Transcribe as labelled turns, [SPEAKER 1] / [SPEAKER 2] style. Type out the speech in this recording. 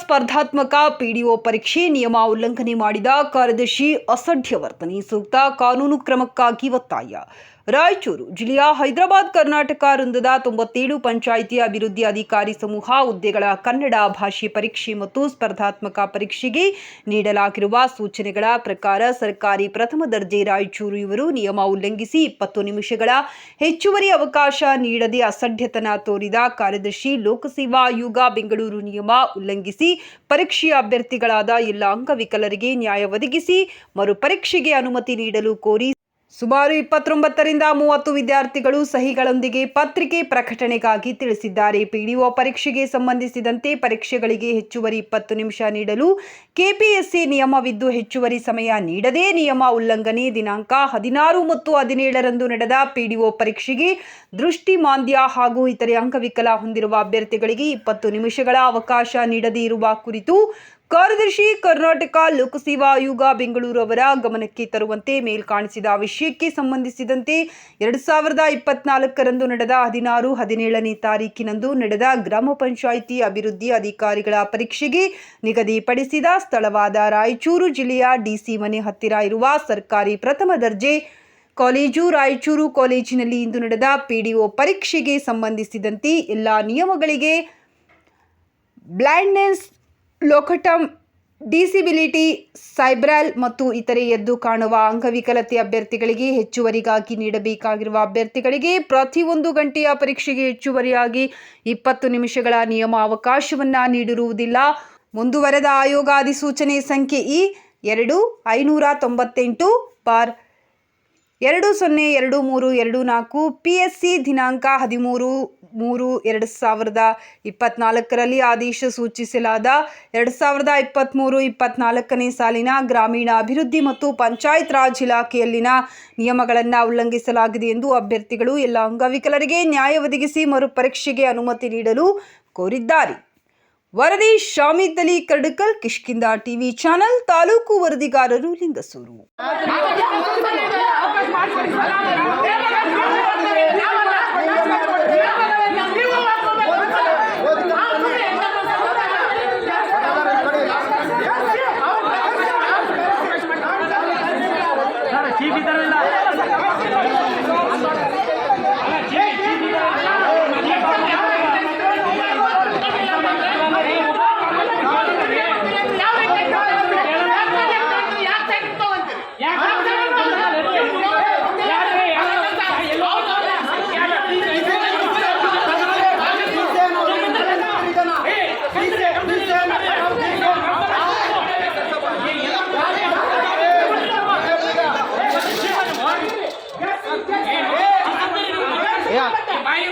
[SPEAKER 1] ಸ್ಪರ್ಧಾತ್ಮಕ ಪಿಡಿಒ ಪರೀಕ್ಷೆ ನಿಯಮ ಉಲ್ಲಂಘನೆ ಮಾಡಿದ ಕಾರ್ಯದರ್ಶಿ ಅಸಢ್ಯ ವರ್ತನೆ ಸೂಕ್ತ ಕಾನೂನು ಕ್ರಮಕ್ಕಾಗಿ ಒತ್ತಾಯ. ರಾಯಚೂರು ಜಿಲ್ಲೆಯ ಹೈದರಾಬಾದ್ ಕರ್ನಾಟಕ ವೃಂದದ ತೊಂಬತ್ತೇಳು ಪಂಚಾಯಿತಿ ಅಭಿವೃದ್ಧಿ ಅಧಿಕಾರಿ ಸಮೂಹ ಹುದ್ದೆಗಳ ಕನ್ನಡ ಭಾಷೆ ಪರೀಕ್ಷೆ ಮತ್ತು ಸ್ಪರ್ಧಾತ್ಮಕ ಪರೀಕ್ಷೆಗೆ ನೀಡಲಾಗಿರುವ ಸೂಚನೆಗಳ ಪ್ರಕಾರ ಸರ್ಕಾರಿ ಪ್ರಥಮ ದರ್ಜೆ ರಾಯಚೂರು ಇವರು ನಿಯಮ ಉಲ್ಲಂಘಿಸಿ ಇಪ್ಪತ್ತು ನಿಮಿಷಗಳ ಹೆಚ್ಚುವರಿ ಅವಕಾಶ ನೀಡದೆ ಅಸಢ್ಯತನ ತೋರಿದ ಕಾರ್ಯದರ್ಶಿ ಲೋಕಸೇವಾ ಆಯೋಗ ಬೆಂಗಳೂರು ನಿಯಮ ಉಲ್ಲಂಘಿಸಿ ಪರೀಕ್ಷೆಯ ಅಭ್ಯರ್ಥಿಗಳಾದ ಎಲ್ಲ ಅಂಗವಿಕಲರಿಗೆ ನ್ಯಾಯ ಒದಗಿಸಿ ಮರುಪರೀಕ್ಷೆಗೆ ಅನುಮತಿ ನೀಡಲು ಕೋರಿ ಸುಮಾರು ಇಪ್ಪತ್ತೊಂಬತ್ತರಿಂದ ಮೂವತ್ತು ವಿದ್ಯಾರ್ಥಿಗಳು ಸಹಿಗಳೊಂದಿಗೆ ಪತ್ರಿಕೆ ಪ್ರಕಟಣೆಗಾಗಿ ತಿಳಿಸಿದ್ದಾರೆ. ಪಿಡಿಒ ಪರೀಕ್ಷೆಗೆ ಸಂಬಂಧಿಸಿದಂತೆ ಪರೀಕ್ಷೆಗಳಿಗೆ ಹೆಚ್ಚುವರಿ ಇಪ್ಪತ್ತು ನಿಮಿಷ ನೀಡಲು ಕೆಪಿಎಸ್ಸಿ ನಿಯಮವಿದ್ದು ಹೆಚ್ಚುವರಿ ಸಮಯ ನೀಡದೇ ನಿಯಮ ಉಲ್ಲಂಘನೆ ದಿನಾಂಕ ಹದಿನಾರು ಮತ್ತು ಹದಿನೇಳರಂದು ನಡೆದ ಪಿಡಿಒ ಪರೀಕ್ಷೆಗೆ ದೃಷ್ಟಿ ಮಾಂದ್ಯ ಹಾಗೂ ಇತರೆ ಅಂಗವಿಕಲ ಹೊಂದಿರುವ ಅಭ್ಯರ್ಥಿಗಳಿಗೆ ಇಪ್ಪತ್ತು ನಿಮಿಷಗಳ ಅವಕಾಶ ನೀಡದೇ ಇರುವ ಕುರಿತು ಕಾರ್ಯದರ್ಶಿ ಕರ್ನಾಟಕ ಲೋಕಸೇವಾ ಆಯೋಗ ಬೆಂಗಳೂರು ಅವರ ಗಮನಕ್ಕೆ ತರುವಂತೆ ಮೇಲ್ಕಾಣಿಸಿದ ವಿಷಯಕ್ಕೆ ಸಂಬಂಧಿಸಿದಂತೆ ಎರಡು ಸಾವಿರದ ಇಪ್ಪತ್ನಾಲ್ಕರಂದು ನಡೆದ ಹದಿನಾರು, ಹದಿನೇಳನೇ ತಾರೀಕಿನಂದು ನಡೆದ ಗ್ರಾಮ ಪಂಚಾಯಿತಿ ಅಭಿವೃದ್ಧಿ ಅಧಿಕಾರಿಗಳ ಪರೀಕ್ಷೆಗೆ ನಿಗದಿಪಡಿಸಿದ ಸ್ಥಳವಾದ ರಾಯಚೂರು ಜಿಲ್ಲೆಯ ಡಿಸಿ ಮನೆ ಹತ್ತಿರ ಇರುವ ಸರ್ಕಾರಿ ಪ್ರಥಮ ದರ್ಜೆ ಕಾಲೇಜು, ರಾಯಚೂರು ಕಾಲೇಜಿನಲ್ಲಿ ಇಂದು ನಡೆದ ಪಿಡಿಒ ಪರೀಕ್ಷೆಗೆ ಸಂಬಂಧಿಸಿದಂತೆ ಎಲ್ಲ ನಿಯಮಗಳಿಗೆ ಬ್ಲೈಂಡ್ನೆಸ್ ಲೋಕಟಮ್ ಡಿಸಿಬಿಲಿಟಿ, ಸೈಬ್ರಾಲ್ ಮತ್ತು ಇತರೆ ಎದ್ದು ಕಾಣುವ ಅಂಗವಿಕಲತೆ ಅಭ್ಯರ್ಥಿಗಳಿಗೆ ಹೆಚ್ಚುವರಿಗಾಗಿ ನೀಡಬೇಕಾಗಿರುವ ಅಭ್ಯರ್ಥಿಗಳಿಗೆ ಪ್ರತಿಯೊಂದು ಗಂಟೆಯ ಪರೀಕ್ಷೆಗೆ ಹೆಚ್ಚುವರಿಯಾಗಿ ಇಪ್ಪತ್ತು ನಿಮಿಷಗಳ ನಿಯಮ ಅವಕಾಶವನ್ನು ನೀಡಿರುವುದಿಲ್ಲ. ಮುಂದುವರೆದ ಆಯೋಗ ಅಧಿಸೂಚನೆ ಸಂಖ್ಯೆ ಇ ಎರಡು ಐನೂರ ತೊಂಬತ್ತೆಂಟು ಬಾರ್ ಎರಡು ಸೊನ್ನೆ ಎರಡು ಮೂರು ಎರಡು ನಾಲ್ಕು ಪಿ ಎಸ್ ಸಿ ದಿನಾಂಕ ಹದಿಮೂರು ಮೂರು ಎರಡು ಸಾವಿರದ ಇಪ್ಪತ್ನಾಲ್ಕರಲ್ಲಿ ಆದೇಶ ಸೂಚಿಸಲಾದ ಎರಡು ಸಾವಿರದ ಇಪ್ಪತ್ತ್ಮೂರು ಇಪ್ಪತ್ನಾಲ್ಕನೇ ಸಾಲಿನ ಗ್ರಾಮೀಣ ಅಭಿವೃದ್ಧಿ ಮತ್ತು ಪಂಚಾಯತ್ ರಾಜ್ ಇಲಾಖೆಯಲ್ಲಿನ ನಿಯಮಗಳನ್ನು ಉಲ್ಲಂಘಿಸಲಾಗಿದೆ ಎಂದು ಅಭ್ಯರ್ಥಿಗಳು ಎಲ್ಲ ಅಂಗವಿಕಲರಿಗೆ ನ್ಯಾಯ ಒದಗಿಸಿ ಮರುಪರೀಕ್ಷೆಗೆ ಅನುಮತಿ ನೀಡಲು ಕೋರಿದ್ದಾರೆ. ವರದಿ ಶಾಮಿದ್ದಲಿ ಕರ್ಡಕಲ್ ಕಿಷ್ಕಿಂದ ಟಿವಿ ಚಾನೆಲ್, ತಾಲೂಕು ವರದಿಗಾರರು ಲಿಂಗಸೂರು.
[SPEAKER 2] Marco ಮಾತಾಡ್ತೀವಿ